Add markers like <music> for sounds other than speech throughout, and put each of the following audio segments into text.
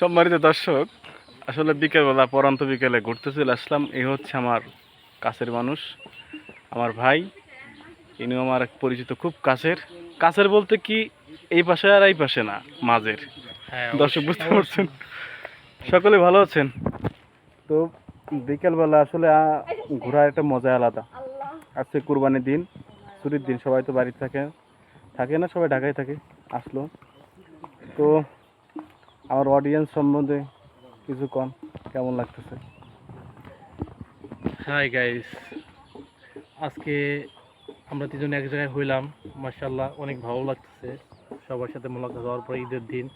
সম্মানিত দর্শক আসলে বিকেলবেলা পরন্ত বিকেলে ঘুরতে চলে আসলাম। এই হচ্ছে আমার কাছের মানুষ আমার ভাই। ইনিও আমার এক পরিচিত খুব কাছের। কাছের বলতে কি এই পাশে আর এই পাশে না মাঝের। হ্যাঁ দর্শক বুঝতে পারছেন। সকলে ভালো আছেন? তো বিকেলবেলা আসলে ঘোরার একটা মজা আলাদা। আজকে কুরবানির দিন ছুটির দিন সবাই তো বাড়িতে থাকে। থাকে না সবাই ঢাকায় থাকে আসলো। তো আমার অডিয়েন্স সম্বন্ধে কিছু কম কেমন লাগতেছে? হাই গাইস আজকে আমরা তিনজন এক জায়গায় হইলাম মার্শাল্লাহ অনেক ভালো লাগতেছে। সবার সাথে মোলাকাত হওয়ার পর ঈদের দিন,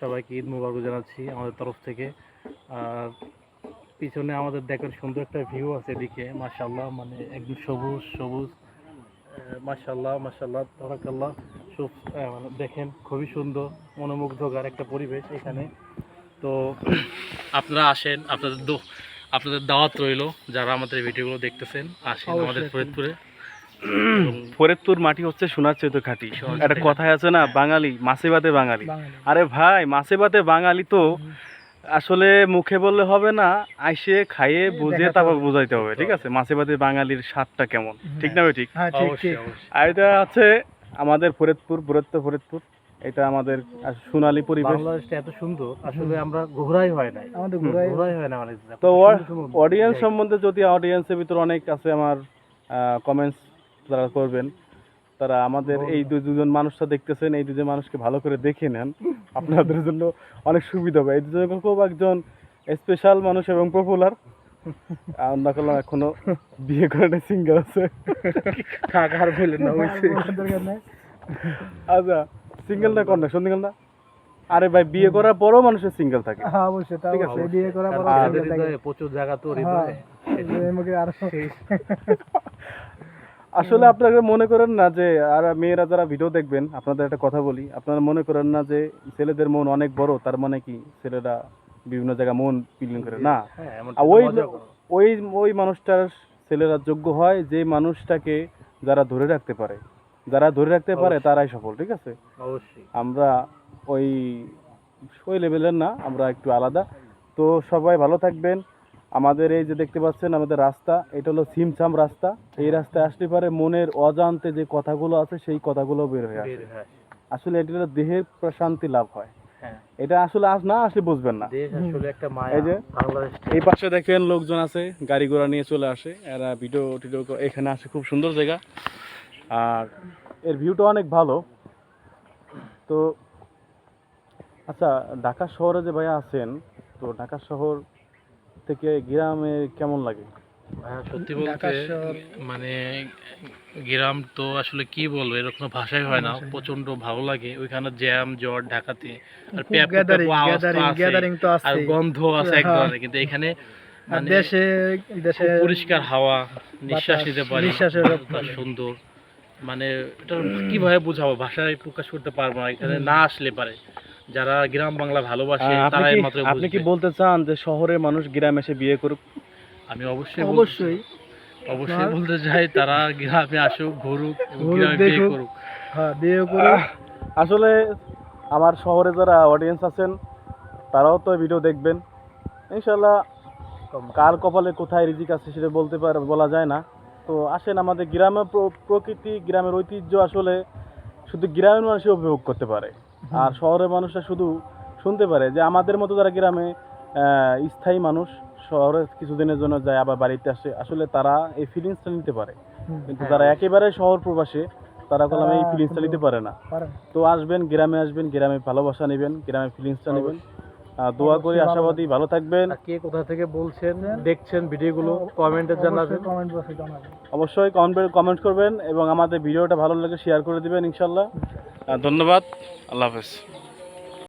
সবাইকে ঈদ মুবারক জানাচ্ছি আমাদের তরফ থেকে। আর পিছনে আমাদের দেখার সুন্দর একটা ভিউ আছে এদিকে মার্শাল্লাহ মানে একদম সবুজ সবুজ মার্শাল্লাহ মার্শাল্লাহ তরাকাল্লাহ সব মানে দেখেন খুবই সুন্দর মনোমুগ্ধকর একটা পরিবেশ এখানে। তো আপনারা আসেন আপনাদের আপনাদের দাওয়াত রইল যারা আমাদের ভিডিওগুলো দেখতেছেন আসেন আমাদের ফরিদপুরে। <clears throat> ফরিদপুর মাটি হচ্ছে সোনার চেয়ে তো খাঁটি একটা কথাই আছে না বাঙালি মাছে ভাতে বাঙালি। আরে ভাই মাছে ভাতে বাঙালি তো আসলে মুখে বললে হবে না আইসে খাইয়ে বুঝে তারপর। বুঝাইতে হবে ঠিক আছে? মাছে ভাতে বাঙালির স্বাদটা কেমন? ঠিক না ভাই ঠিক? হ্যাঁ ঠিক অবশ্যই ঠিক। অবশ্যই। আর এটা আছে আমাদের ফরিদপুর বৃহত্তর ফরিদপুর এটা আমাদের সোনালী পরিবেশ। বাংলাদেশটা এত সুন্দর আসলে আমরা ঘোরাই হয় নাই। আমাদের ঘোরাই ঘোরাই হয় না মানে তো অডিয়েন্স সম্বন্ধে যদি অডিয়েন্সের ভিতর অনেক আছে আমার কমেন্টস তারা করবেন। তারা আমাদের এই দুজন মানুষটা দেখতেছেন এই দুজন মানুষকে ভালো করে দেখে নেন। আপনাদের জন্য অনেক সুবিধা হবে। এই দুজন খুব একজন স্পেশাল মানুষ এবং পপুলার আমরা করলাম এখনও বিয়ে করে সিঙ্গেল আছে। থাক আর না হইছে আচ্ছা সিঙ্গেল না না না। আরে ভাই বিয়ে করার পরও মানুষের সিঙ্গেল থাকে। হ্যাঁ অবশ্যই তা বিয়ে করার পর কারণ আর- প্রচুর জায়গা তো হ্যাঁ আসলে আপনারা মনে করেন না যে আর মেয়েরা যারা ভিডিও দেখবেন আপনাদের একটা কথা বলি। আপনারা মনে করেন না যে ছেলেদের মন অনেক বড় তার মানে কি? ছেলেরা বিভিন্ন জায়গায় মন ফিলিং করে না? হ্যাঁ ওই ওই ওই মানুষটার ছেলেরা যোগ্য হয় যে মানুষটাকে যারা ধরে রাখতে পারে। যারা ধরে রাখতে পারে তারাই সফল ঠিক আছে? অবশ্যই। আমরা ওই ওই লেভেলের না আমরা একটু আলাদা। তো সবাই ভালো থাকবেন। আমাদের এই যে দেখতে পাচ্ছেন আমাদের রাস্তা এটা হলো সিমসাম রাস্তা। এই রাস্তায় আসলে পারে মনের অজান্তে যে কথাগুলো আছে সেই কথাগুলো বের হয়ে আসে। আসলে এটা দেহের প্রশান্তি লাভ হ্যাঁ। এটা আসলে আজ না আসলে বুঝবেন না। দেশ আসলে একটা মায়া এই যে, এই পাশে দেখেন লোকজন আছে গাড়ি ঘোড়া নিয়ে চলে আসে এরা ভিডিও টিডিও এখানে আসে খুব সুন্দর জায়গা। আর এর ভিউটা অনেক ভালো। তো আচ্ছা ঢাকা শহরে যে ভাইয়া আছেন তো ঢাকা শহর থেকে গ্রামে কেমন লাগে? হ্যাঁ, সত্যি বলতে মানে গ্রাম তো আসলে কি বলব এর কোনো ভাষাই হয় না। প্রচণ্ড ভালো লাগে। ওইখানে জ্যাম জ্বর ঢাকাতে। আর আর গন্ধ আছে এক হ্যাঁ। ধরনের। কিন্তু এখানে মানে দেশে দেশে পরিষ্কার হাওয়া নিঃশ্বাস নিতে পারি। সুন্দর। মানে এটা কীভাবে বুঝাবো? ভাষায় প্রকাশ করতে পারব না। এখানে না আসলে পারে। যারা গ্রাম বাংলা ভালোবাসে তারাই মাত্র আপনি কি বলতে চান যে শহরের মানুষ গ্রামে এসে বিয়ে করুক? আমি অবশ্যই অবশ্যই। অবশ্যই বলতে চাই তারা গ্রামে আসুক ঘুরুক গ্রামে বিয়ে করুক। হ্যাঁ বিয়ে আসলে আমার শহরে যারা অডিয়েন্স আছেন তারাও তো ভিডিও দেখবেন। ইনশাল্লাহ কার কপালে কোথায় রিজিক আছে সেটা বলতে পারে বলা যায় না। তো আসেন আমাদের গ্রামের প্র- প্রকৃতি গ্রামের ঐতিহ্য আসলে শুধু গ্রামের মানুষই উপভোগ করতে পারে। আর শহরের মানুষরা শুধু শুনতে পারে যে আমাদের মতো যারা গ্রামে স্থায়ী মানুষ শহরে কিছুদিনের জন্য যায় আবার বাড়িতে আসে। আসলে তারা এই ফিলিংসটা নিতে পারে। কিন্তু হ্যাঁ, যারা একেবারে শহর প্রবাসে তারা কলম এই তারা ফিলিংসটা নিতে পারে না। তো আসবেন গ্রামে আসবেন গ্রামে ভালোবাসা নেবেন গ্রামে ফিলিংসটা নেবেন। দোয়া করি আশাবাদী ভালো থাকবেন। কে কোথা থেকে বলছেন দেখছেন ভিডিওগুলো কমেন্টে জানাবেন। কমেন্ট বক্সে জানাবেন। অবশ্যই কমেন্ট কমেন্ট করবেন এবং আমাদের ভিডিওটা ভালো লাগে শেয়ার করে দিবেন ইনশাল্লাহ ধন্যবাদ। আল্লাহ হাফেজ।